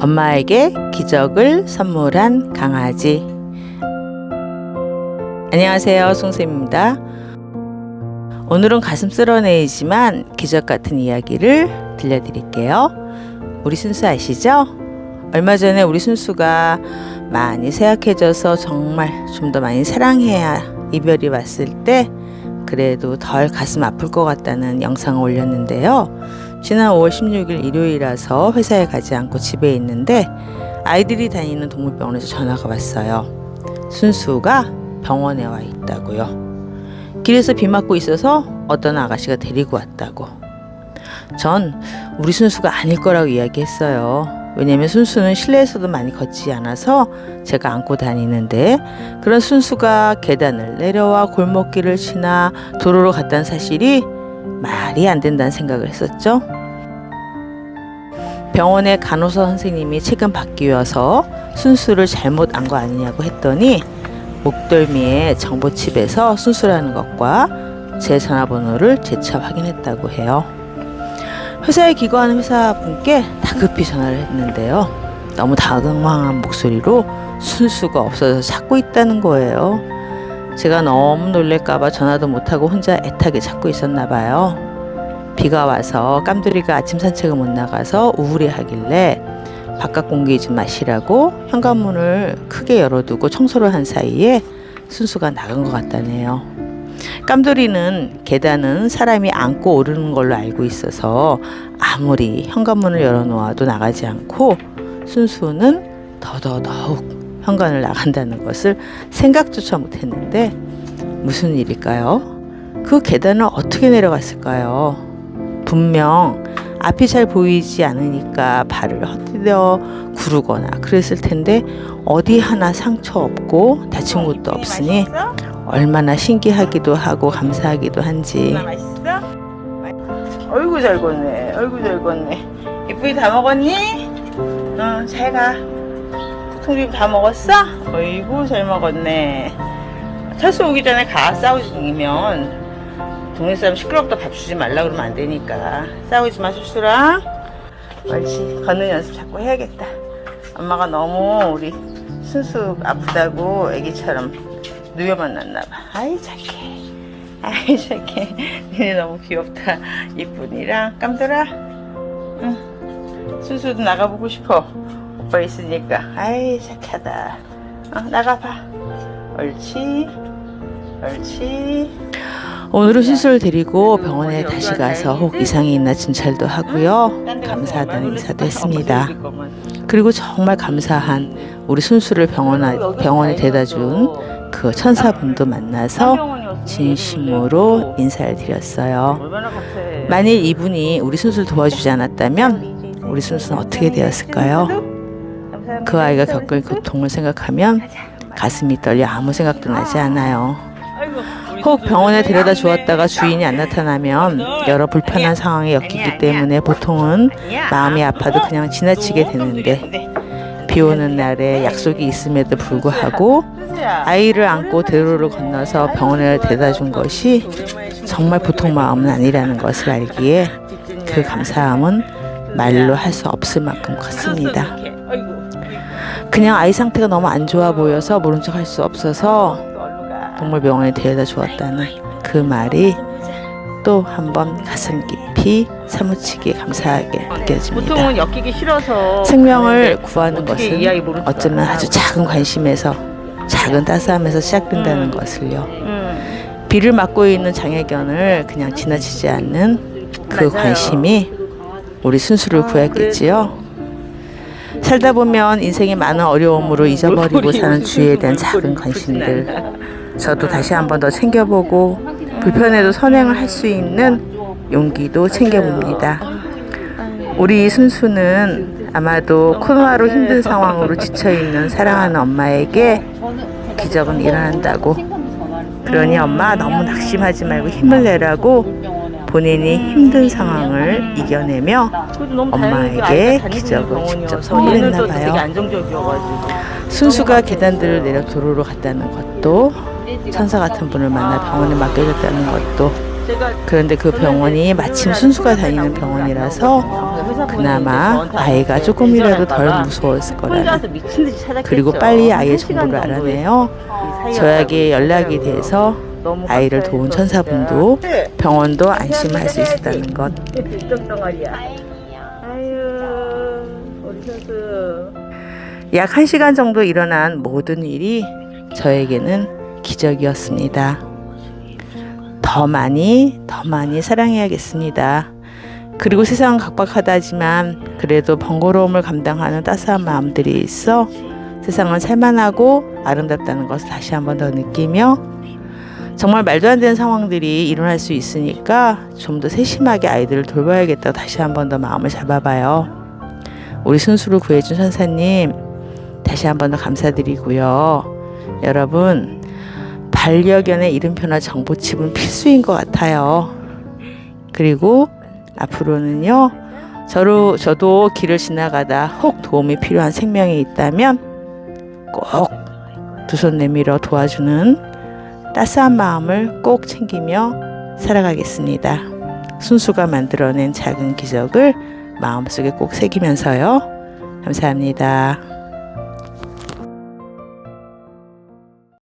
엄마에게 기적을 선물한 강아지. 안녕하세요, 송쌤입니다. 오늘은 가슴 쓸어내이지만 기적 같은 이야기를 들려드릴게요. 우리 순수 아시죠? 얼마 전에 우리 순수가 많이 쇠약해져서 정말 좀 더 많이 사랑해야 이별이 왔을 때 그래도 덜 가슴 아플 것 같다는 영상을 올렸는데요. 지난 5월 16일 일요일이라서 회사에 가지 않고 집에 있는데 아이들이 다니는 동물병원에서 전화가 왔어요. 순수가 병원에 와 있다고요. 길에서 비 맞고 있어서 어떤 아가씨가 데리고 왔다고. 전 우리 순수가 아닐 거라고 이야기했어요. 왜냐면 순수는 실내에서도 많이 걷지 않아서 제가 안고 다니는데 그런 순수가 계단을 내려와 골목길을 지나 도로로 갔다는 사실이 말이 안 된다는 생각을 했었죠. 병원의 간호사 선생님이 최근 바뀌어서 순수를 잘못 안 거 아니냐고 했더니 목덜미에 정보칩에서 순수라는 것과 제 전화번호를 재차 확인했다고 해요. 회사에 기거하는 회사분께 다급히 전화를 했는데요. 너무 당황한 목소리로 순수가 없어서 찾고 있다는 거예요. 제가 너무 놀랄까봐 전화도 못하고 혼자 애타게 찾고 있었나 봐요. 비가 와서 깜돌이가 아침 산책을 못 나가서 우울해 하길래 바깥 공기 좀 마시라고 현관문을 크게 열어두고 청소를 한 사이에 순수가 나간 것 같다네요. 깜돌이는 계단은 사람이 안고 오르는 걸로 알고 있어서 아무리 현관문을 열어놓아도 나가지 않고 순수는 더더더욱 현관을 나간다는 것을 생각조차 못했는데 무슨 일일까요? 그 계단을 어떻게 내려갔을까요? 분명 앞이 잘 보이지 않으니까 발을 헛디뎌 구르거나 그랬을 텐데 어디 하나 상처 없고 다친 곳도 없으니 얼마나 신기하기도 하고 감사하기도 한지. 어이구 잘 걷네. 어이구 잘 걷네. 이쁘게 다 먹었니? 응, 잘 가. 통림 다 먹었어? 어이구 잘 먹었네. 철수 오기 전에 가 싸우지 면 동네 사람 시끄럽다 밥 주지 말라 그러면 안 되니까 싸우지 마 철수랑. 옳지 걷는 연습 자꾸 해야겠다. 엄마가 너무 우리 순수 아프다고 애기처럼 누여 만 났나 봐. 아이 착해. 아이 착해. 니네 너무 귀엽다. 이쁜이랑 깜들아. 응. 순수도 나가보고 싶어. 오빠 있으니까. 아이 착하다. 어, 나가봐. 옳지. 옳지. 오늘은 순수를 데리고 병원에 다시 가서 혹 이상이 있나 진찰도 하고요. 감사하다는 인사도 했습니다. 그리고 정말 감사한 우리 순수를 병원, 병원에 데려다 준 그 천사분도 만나서 진심으로 인사를 드렸어요. 만일 이분이 우리 순수를 도와주지 않았다면 우리 순수는 어떻게 되었을까요? 그 아이가 겪을 고통을 생각하면 가슴이 떨려 아무 생각도 나지 않아요. 혹 병원에 데려다 주었다가 주인이 안 나타나면 여러 불편한 상황에 엮이기 때문에 보통은 마음이 아파도 그냥 지나치게 되는데 비 오는 날에 약속이 있음에도 불구하고 아이를 안고 대로를 건너서 병원에 데려다 준 것이 정말 보통 마음은 아니라는 것을 알기에 그 감사함은 말로 할 수 없을 만큼 컸습니다. 그냥 아이 상태가 너무 안 좋아 보여서 모른 척 할 수 없어서 동물병원에 데려다 주었다는 그 말이 또 한 번 가슴 깊이 사무치게 감사하게 느껴집니다. 보통은 엮이기 싫어서 생명을 구하는 것은 어쩌면 아주 작은 관심에서 작은 따스함에서 시작된다는 음. 것을요. 음. 비를 맞고 있는 장애견을 그냥 지나치지 않는 그 맞아요. 관심이 우리 순수를 아, 구했겠지요. 살다 보면 인생의 많은 어려움으로 잊어버리고 사는 주위에 대한 작은 관심들. 저도 다시 한번 더 챙겨보고 불편해도 선행을 할 수 있는 용기도 챙겨봅니다. 우리 순수는 아마도 코로나로 힘든 상황으로 지쳐있는 사랑하는 엄마에게 기적은 일어난다고. 그러니 엄마 너무 낙심하지 말고 힘을 내라고 본인이 힘든 상황을 이겨내며 엄마에게 다니는 기적을 직접 선물했나 봐요. 순수가 계단들을 내려 도로로 갔다는 것도 천사 같은 분을 만나 병원에 맡겨졌다는 것도 그런데 그 병원이 마침 순수가 다니는 병원이라서 그나마 아이가 조금이라도 덜 무서웠을 거라는. 그리고 빨리 아이의 정보를 알아내요. 저에게 연락이. 돼서 아이를 도운. 천사분도 네. 병원도 안심할 수 있었다는 것. 일정 덩어리야. 아유, 우리 선수. 약 1시간 정도 일어난 모든 일이 저에게는 기적이었습니다. 더 많이, 더 많이 사랑해야겠습니다. 그리고 세상은 각박하다지만 그래도 번거로움을 감당하는 따스한 마음들이 있어 세상은 살만하고 아름답다는 것을 다시 한번 더 느끼며 정말 말도 안 되는 상황들이 일어날 수 있으니까 좀 더 세심하게 아이들을 돌봐야겠다고 다시 한 번 더 마음을 잡아봐요. 우리 순수를 구해준 천사님 다시 한 번 더 감사드리고요. 여러분 반려견의 이름표나 정보칩은 필수인 것 같아요. 그리고 앞으로는요. 저로 저도 길을 지나가다 혹 도움이 필요한 생명이 있다면 꼭 두 손 내밀어 도와주는 따스한 마음을 꼭 챙기며 살아가겠습니다. 순수가 만들어낸 작은 기적을 마음속에 꼭 새기면서요. 감사합니다.